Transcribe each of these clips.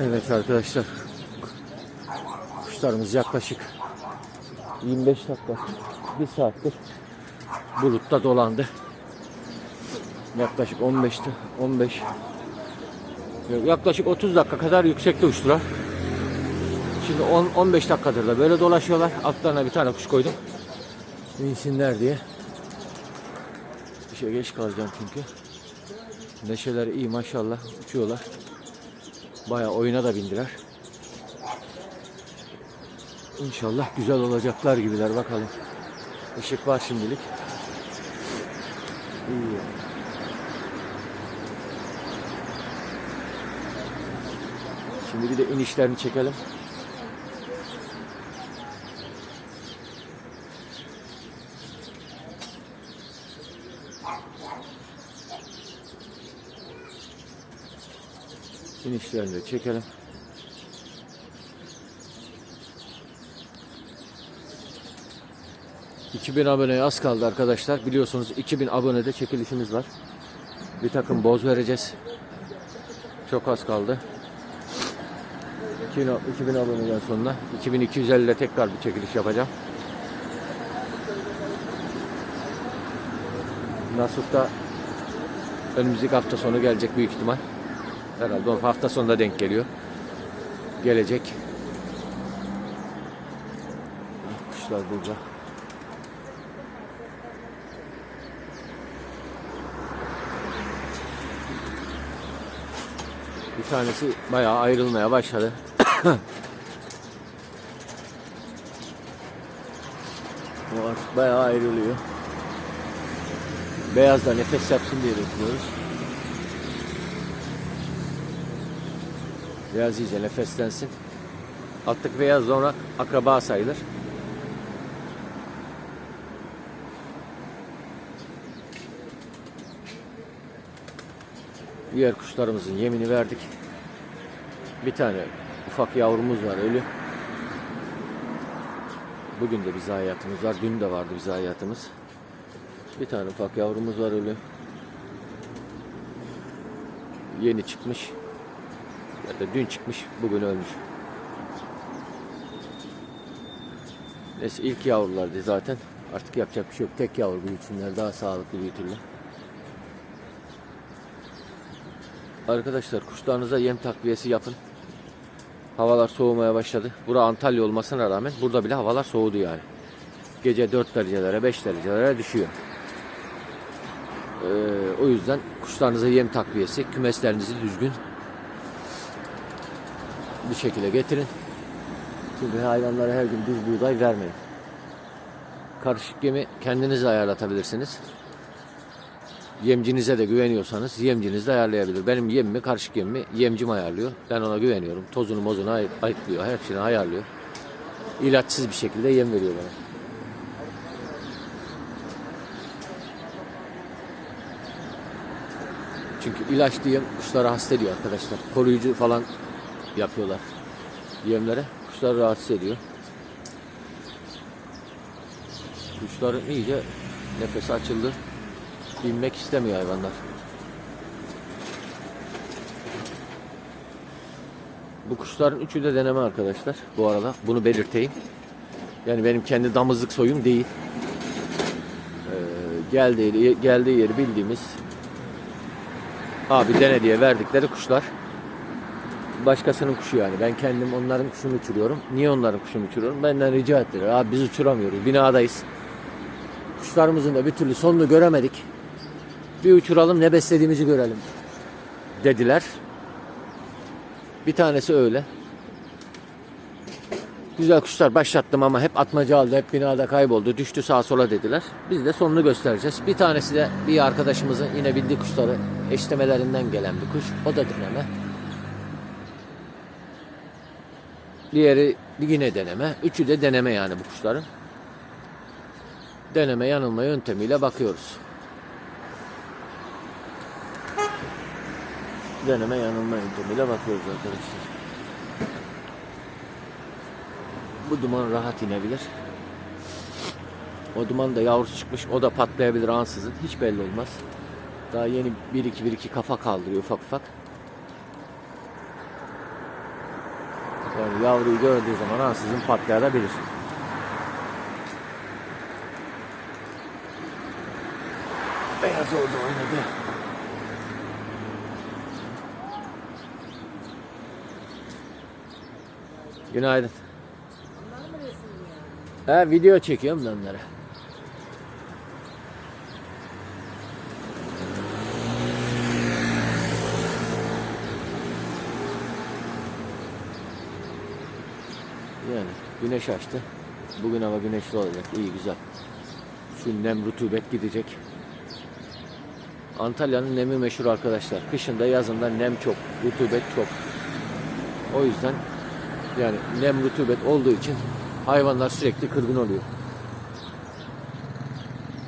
Evet arkadaşlar. Kuşlarımız yaklaşık 25 dakika, bir saattir bulutta dolandı. Yaklaşık 15'te 15 Yok, yaklaşık 30 dakika kadar yüksekte uçtular. Şimdi 10 15 dakikadır da böyle dolaşıyorlar. Altlarına bir tane kuş koydum. İnsinler diye. İşe geç kalacağım çünkü. Neşeleri iyi maşallah uçuyorlar. Bayağı oyuna da bindiler. İnşallah güzel olacaklar gibiler bakalım. Işık var şimdilik. İyi. Şimdi bir de inişlerini çekelim. İnişlerini de çekelim. ...2000 aboneye az kaldı arkadaşlar. Biliyorsunuz 2000 abonede çekilişimiz var. Bir takım boz vereceğiz. Çok az kaldı. 2000, 2000 aboneden sonra 2250 ile tekrar bir çekiliş yapacağım. Nasut da önümüzdeki hafta sonu gelecek büyük ihtimal. Herhalde o hafta sonunda denk geliyor. Gelecek. Kuşlar burada. Bir tanesi bayağı ayrılmaya başladı. o artık bayağı ayrılıyor. Beyaz da nefes yapsın diye bekliyoruz. Beyaz iyice nefeslensin. Alttaki beyaz ona akraba sayılır. Diğer kuşlarımızın yemini verdik. Bir tane ufak yavrumuz var ölü. Bugün de bir zayiatımız var. Dün de vardı bir zayiatımız. Bir tane ufak yavrumuz var ölü. Yeni çıkmış. Ya dün çıkmış, bugün ölmüş. Neyse ilk yavrulardı zaten. Artık yapacak bir şey yok. Tek yavru büyütsünler. Daha sağlıklı büyütürler. Arkadaşlar kuşlarınıza yem takviyesi yapın. Havalar soğumaya başladı. Bura Antalya olmasına rağmen burada bile havalar soğudu yani. Gece 4 derecelere 5 derecelere düşüyor. Ee, o yüzden kuşlarınıza yem takviyesi, kümeslerinizi düzgün bir şekilde getirin. Çünkü hayvanlara her gün düz buğday vermeyin. Karışık yemi kendiniz ayarlatabilirsiniz. Yemcinize de güveniyorsanız yemciniz de ayarlayabilir. Benim yemimi, karışık yemimi yemcim ayarlıyor. Ben ona güveniyorum. Tozunu mozunu ay- ayıklıyor. Hepsini ayarlıyor. İlaçsız bir şekilde yem veriyor bana. Çünkü ilaçlı yem kuşları hasta ediyor arkadaşlar. Koruyucu falan yapıyorlar yemlere. Kuşları rahatsız ediyor. Kuşların iyice nefesi açıldı. Binmek istemiyor hayvanlar. Bu kuşların üçü de deneme arkadaşlar. Bu arada bunu belirteyim. Yani benim kendi damızlık soyum değil. Ee, geldiği, geldiği yeri bildiğimiz abi dene diye verdikleri kuşlar. Başkasının kuşu yani. Ben kendim onların kuşunu uçuruyorum. Niye onların kuşunu uçuruyorum? Benden rica ettiler. Abi biz uçuramıyoruz. Binadayız. Kuşlarımızın da bir türlü sonunu göremedik. Bir uçuralım ne beslediğimizi görelim dediler. Bir tanesi öyle. Güzel kuşlar başlattım ama hep atmaca aldı, hep binada kayboldu, düştü sağa sola dediler. Biz de sonunu göstereceğiz. Bir tanesi de bir arkadaşımızın yine bildiği kuşları eşlemelerinden gelen bir kuş. O da deneme. Diğeri yine deneme. Üçü de deneme yani bu kuşların. Deneme yanılma yöntemiyle bakıyoruz. Deneme yanılma yöntemiyle bakıyoruz arkadaşlar. Bu duman rahat inebilir. O duman da yavrusu çıkmış. O da patlayabilir ansızın. Hiç belli olmaz. Daha yeni 1-2-1-2 kafa kaldırıyor ufak ufak. Yani yavruyu gördüğü zaman ansızın patlayabilir. Beyaz oldu oynadı. Günaydın. He video çekiyorum da onlara. Yani güneş açtı. Bugün hava güneşli olacak. İyi güzel. Şu nem rutubet gidecek. Antalya'nın nemi meşhur arkadaşlar. Kışında yazında nem çok, rutubet çok. O yüzden yani nem rutubet olduğu için hayvanlar sürekli kırgın oluyor.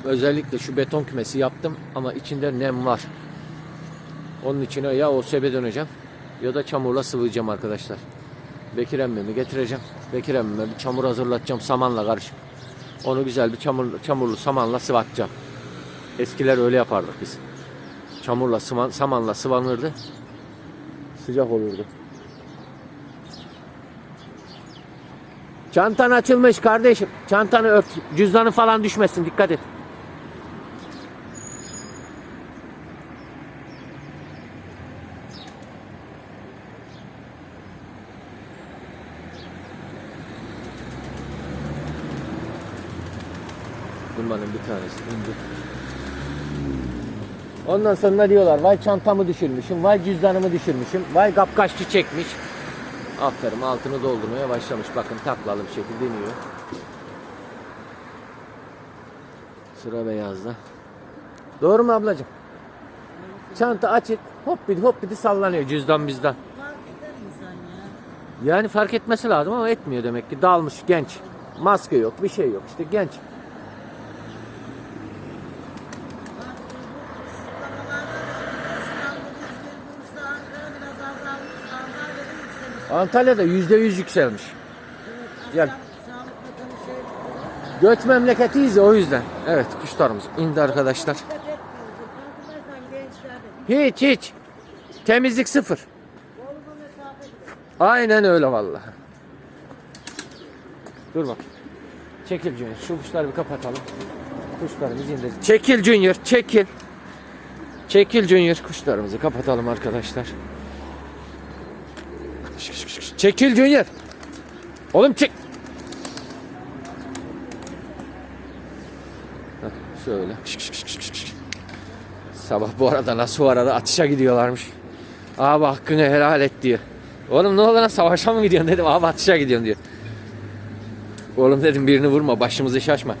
Özellikle şu beton kümesi yaptım ama içinde nem var. Onun içine ya o sebe döneceğim ya da çamurla sıvayacağım arkadaşlar. Bekir emmimi getireceğim. Bekir emmime bir çamur hazırlatacağım samanla karışık. Onu güzel bir çamur, çamurlu samanla sıvatacağım. Eskiler öyle yapardık biz. Çamurla sıman, samanla sıvanırdı. Sıcak olurdu. Çantan açılmış kardeşim. Çantanı ört. Cüzdanı falan düşmesin. Dikkat et. Bir tanesi indi. Ondan sonra diyorlar vay çantamı düşürmüşüm, vay cüzdanımı düşürmüşüm, vay kapkaççı çekmiş. Aferin altını doldurmaya başlamış. Bakın taklalı bir şekilde iniyor. Sıra beyazda. Doğru mu ablacığım? Çanta açık. Hop bir hop bir sallanıyor cüzdan bizden. Yani fark etmesi lazım ama etmiyor demek ki. Dalmış genç. Maske yok, bir şey yok. İşte genç. Bak bu kısıtlamalardan İstanbul, İzmir, Bursa, Ankara biraz azalmış. Antalya'da yükselmiş. Antalya'da yüzde yüz yükselmiş. Evet, şey Göç memleketiyiz o yüzden. Evet kuşlarımız indi arkadaşlar. Hiç hiç. Temizlik sıfır. Aynen öyle vallahi. Dur bak. Çekil Junior. Şu kuşları bir kapatalım. Kuşlarımızı indir. Çekil Junior. Çekil. Çekil Junior. Kuşlarımızı kapatalım arkadaşlar. Çekil Junior. Oğlum çek. Heh, şöyle. Sabah bu arada nasıl o arada atışa gidiyorlarmış. Abi hakkını helal et diyor. Oğlum ne oldu lan savaşa mı gidiyorsun dedim. Abi atışa gidiyorum diyor. Oğlum dedim birini vurma başımızı şaşma.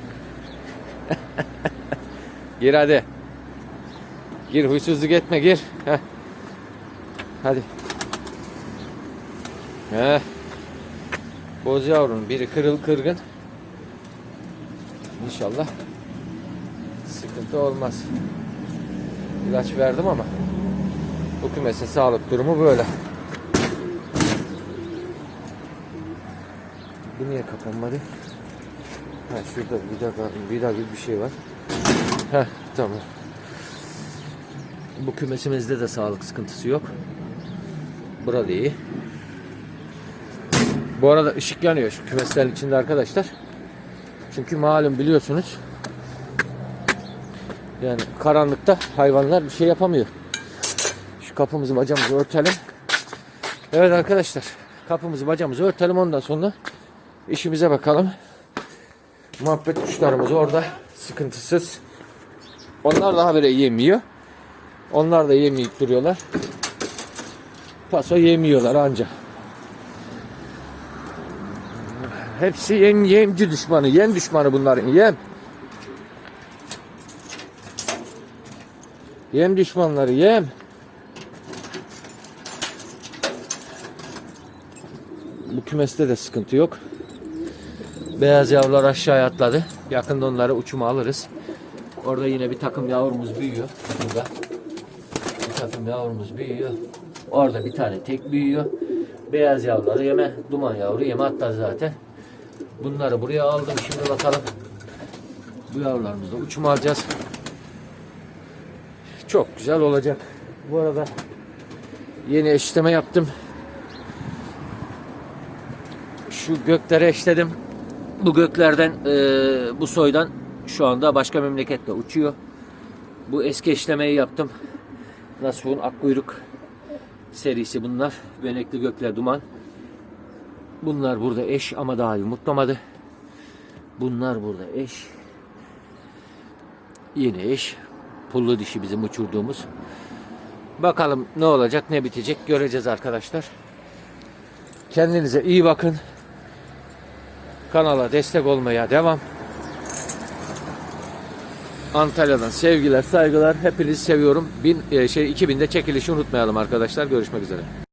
gir hadi. Gir huysuzluk etme gir. Heh. Hadi. Heh. Boz yavrunun biri kırıl kırgın. İnşallah sıkıntı olmaz. İlaç verdim ama bu kümesin sağlık durumu böyle. Bu niye kapanmadı? Ha şurada vida, vida gibi bir şey var. Heh tamam. Bu kümesimizde de sağlık sıkıntısı yok. Burada iyi. Bu arada ışık yanıyor şu kümeslerin içinde arkadaşlar. Çünkü malum biliyorsunuz yani karanlıkta hayvanlar bir şey yapamıyor. Şu kapımızı bacamızı örtelim. Evet arkadaşlar kapımızı bacamızı örtelim ondan sonra işimize bakalım. Muhabbet kuşlarımız orada sıkıntısız. Onlar da habire yemiyor. Onlar da yemeyip duruyorlar. Paso yemiyorlar anca. Hepsi yem, yemci düşmanı, yem düşmanı bunların yem. Yem düşmanları yem. Bu kümeste de sıkıntı yok. Beyaz yavrular aşağıya atladı. Yakında onları uçuma alırız. Orada yine bir takım yavrumuz büyüyor. Burada. Bir takım yavrumuz büyüyor. Orada bir tane tek büyüyor. Beyaz yavruları yeme, duman yavru yeme atladı zaten. Bunları buraya aldım. Şimdi bakalım. Bu yavrularımızı da uçuma alacağız. Çok güzel olacak. Bu arada yeni eşitleme yaptım. şu göklere eşledim. Bu göklerden e, bu soydan şu anda başka memlekette uçuyor. Bu eski eşlemeyi yaptım. Nasuh'un Akkuyruk serisi bunlar. Benekli gökler duman. Bunlar burada eş ama daha yumurtlamadı. Bunlar burada eş. Yine eş. Pullu dişi bizim uçurduğumuz. Bakalım ne olacak ne bitecek göreceğiz arkadaşlar. Kendinize iyi bakın. Kanala destek olmaya devam. Antalya'dan sevgiler, saygılar. Hepinizi seviyorum. Bin, e, şey 2000'de çekilişi unutmayalım arkadaşlar. Görüşmek üzere.